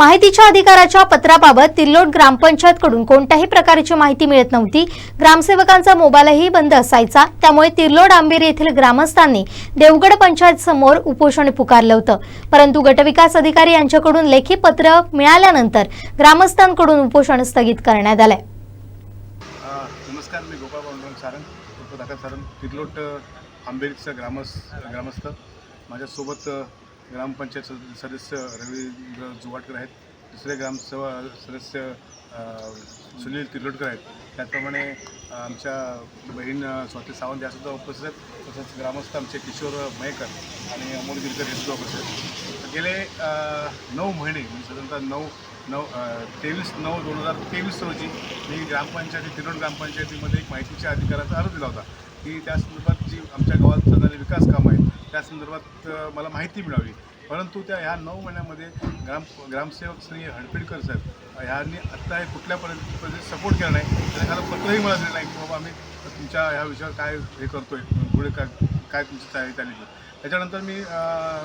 माहितीच्या अधिकाराच्या पत्राबाबत तिल्लोट ग्रामपंचायत कडून कोणत्याही प्रकारची माहिती मिळत नव्हती. ग्रामसेवकांचा मोबाईलही बंद असायचा. त्यामुळे तिर्लोड आंबेरी येथील ग्रामस्थांनी देवगड पंचायत समोर उपोषण पुकारलं होतं. परंतु गटविकास अधिकारी यांच्याकडून लेखी पत्र मिळाल्यानंतर ग्रामस्थांकडून उपोषण स्थगित करण्यात आलंय. नमस्कार मी सारंग सारंग ग्रामस्थ. माझ्यासोबत ग्रामपंचायत सदस्य रवींद्र जुवाटकर आहेत. दुसरे ग्रामसभा सदस्य सुनील तिरलोटकर आहेत. त्याचप्रमाणे आमच्या बहीण स्वाती सावंत यासुद्धा उपस्थित आहेत. तसंच ग्रामस्थ आमचे किशोर मयकर आणि अमोल गिरकर हे सुद्धा उपस्थित आहेत. गेले नऊ महिने म्हणजे साधारणतः नऊ नऊ तेवीस नऊ दोन हजार तेवीस रोजी मी ग्रामपंचायती तिरोड ग्रामपंचायतीमध्ये एक माहितीच्या अधिकाराचा अर्ज दिला होता. की त्या संदर्भात जी आमच्या गावात चालणारी विकास कामं आहेत त्या संदर्भात मला माहिती मिळावी परंतु त्या ह्या नऊ महिन्यामध्ये ग्राम ग्रामसेवक श्री हडपिडकर साहेब ह्यांनी आत्ता हे कुठल्या सपोर्ट केला नाही. त्याने एखादं पत्रही मला दिलं नाही की बाबा आम्ही तुमच्या ह्या विषयावर काय हे करतोय पुढे काय काय तुमची तयारी चालली त्याच्यानंतर मी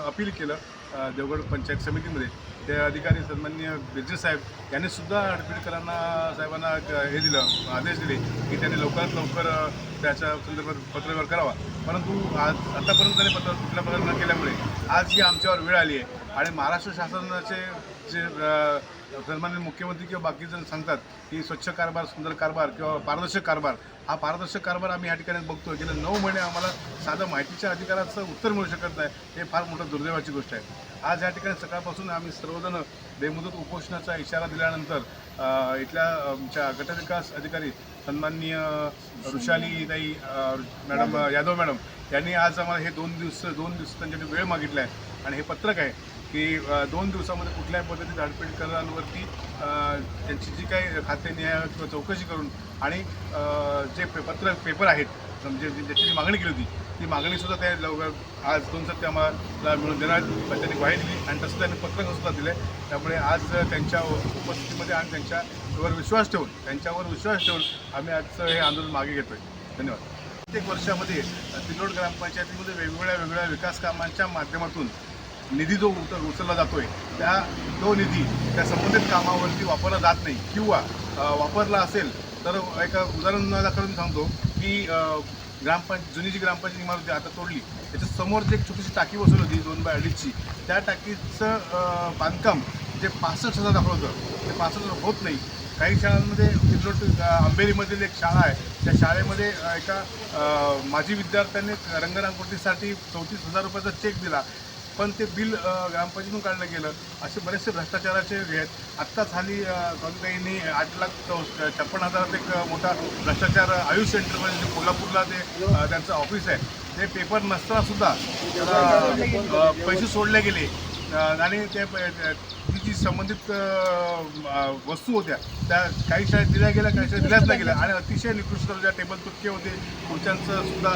अपील केलं देवगड पंचायत समितीमध्ये ते अधिकारी सन्मान्य बिर्जे साहेब यांनी सुद्धा हडपिडकरांना साहेबांना हे दिलं आदेश दिले की त्यांनी लवकरात लवकर त्याच्या संदर्भात पत्रव्यवहार करावा. परंतु आज आतापर्यंत त्यांनी पत्र कुठल्या प्रकार न केल्यामुळे आज ही आमच्यावर वेळ आली आहे. आणि महाराष्ट्र शासनाचे जे सन्मान्य मुख्यमंत्री किंवा बाकी जण सांगतात की स्वच्छ कारभार सुंदर कारभार किंवा पारदर्शक कारभार हा पारदर्शक कारभार आम्ही या ठिकाणी बघतो गेले नऊ महिने आम्हाला साधं माहितीच्या अधिकाराचं उत्तर मिळू शकत नाही हे फार मोठं दुर्दैवाची गोष्ट आहे. आज या ठिकाणी सकाळपासून आम्ही सर्वजण बेमुदत उपोषणाचा इशारा दिल्यानंतर इथल्या आमच्या गटविकास अधिकारी सन्माननीय ऋषालीताई मॅडम यादव मॅडम यांनी आज आम्हाला हे दोन दिवस दोन दिवस त्यांच्याकडे वेळ मागितला आहे आणि हे पत्रक आहे की दोन दिवसामध्ये कुठल्याही पद्धतीत हडपीडकरांवरती अ, त्यांची जी काही खाते न्याय किंवा चौकशी करून आणि जे पे पत्र पेपर आहेत म्हणजे ज्याची मागणी केली होती ती मागणीसुद्धा त्या लवकर आज दोन सत्य आम्हाला मिळून देणार त्यांनी ग्वाही दिली आणि तसं त्यांनी पत्रकसुद्धा दिले. त्यामुळे आज त्यांच्या उपस्थितीमध्ये आणि त्यांच्यावर विश्वास ठेवून त्यांच्यावर विश्वास ठेवून आम्ही आजचं हे आंदोलन मागे घेतोय. धन्यवाद. प्रत्येक वर्षामध्ये तिलोड ग्रामपंचायतीमध्ये वेगवेगळ्या वेगवेगळ्या विकास कामांच्या माध्यमातून निधी जो उत उचलला जातोय त्या तो निधी त्या संबंधित कामावरती वापरला जात नाही किंवा वापरला असेल तर एका उदाहरण दाखवून सांगतो की ग्रामपंच जुनी जी ग्रामपंचायत इमारत होती आता तोडली. त्याच्यासमोर जी एक छोटीशी टाकी बसवली होती दोन बाय अडीचची त्या टाकीचं बांधकाम जे पासष्ट हजार दाखवलं होतं ते पासष्ट हजार होत नाही. काही शाळांमध्ये तिथलोट अंबेरीमधील एक शाळा आहे. त्या शाळेमध्ये एका माजी विद्यार्थ्याने रंगरांगोटीसाठी चौतीस हजार रुपयाचा चेक दिला. पण ते बिल ग्रामपंचायतीतून काढलं गेलं. असे बरेचसे भ्रष्टाचाराचे हे आहेत. आत्ताच हाली कॉन्ताईंनी आठ लाख चौ छप्पन हजारात एक मोठा भ्रष्टाचार आयुष सेंटरमध्ये म्हणजे जे कोल्हापूरला ते त्यांचं ऑफिस आहे. ते पेपर नसतानासुद्धा पैसे सोडले गेले. आणि ते प- जी संबंधित वस्तू होत्या त्या काही शाळेत दिल्या गेल्या काही शाळेत दिल्याच नाही गेल्या. आणि अतिशय निकृष्ट दर्जा टेबल तुटके होते. खुर्च्यांचं सुद्धा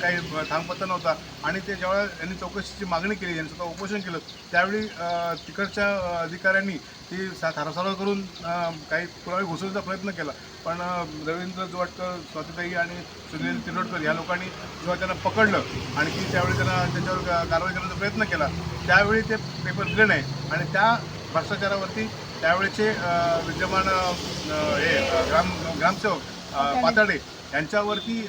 काही थांबपत्ता नव्हता. आणि ते ज्यावेळेला यांनी चौकशीची मागणी केली यांनी स्वतः उपोषण केलं त्यावेळी तिकडच्या अधिकाऱ्यांनी ती सा थारासारा करून काही पुरावे घुसवण्याचा प्रयत्न केला. पण रवींद्र जोवाटकर स्वातीताई आणि सुनील तिरोडकर या लोकांनी जेव्हा त्यांना पकडलं आणि की त्यावेळी त्यांना त्याच्यावर कारवाई करण्याचा प्रयत्न केला. त्यावेळी ते पेपर दिले नाही आणि त्या भ्रष्टाचारावरती त्यावेळेचे विद्यमान हे ग्राम ग्रामसेवक पाताडे यांच्यावरती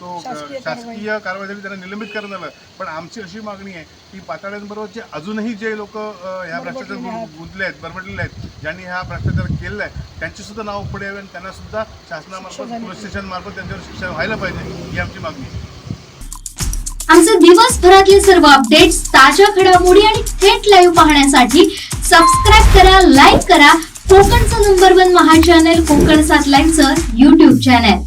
तो शासकीय कारवाई. झाली त्यांना निलंबित करण्यात आलं. पण आमची अशी मागणी आहे की पाताड्यांबरोबरचे अजूनही जे लोक ह्या भ्रष्टाचार गुंतले आहेत बरबडलेले आहेत ज्यांनी हा भ्रष्टाचार केलेला आहे त्यांची सुद्धा नाव पुढे यावे आणि त्यांना सुद्धा शासनामार्फत पोलीस स्टेशन मार्फत त्यांच्यावर शिक्षा व्हायला पाहिजे ही आमची मागणी आहे. आमचे दिवसभरातले सर्व अपडेट्स ताज्या घडामोडी आणि थेट लाईव्ह पाहण्यासाठी सबस्क्राईब करा लाईक करा. कोकणचं number one Maha channel Konkan सात लाईनचं युट्यूब चॅनल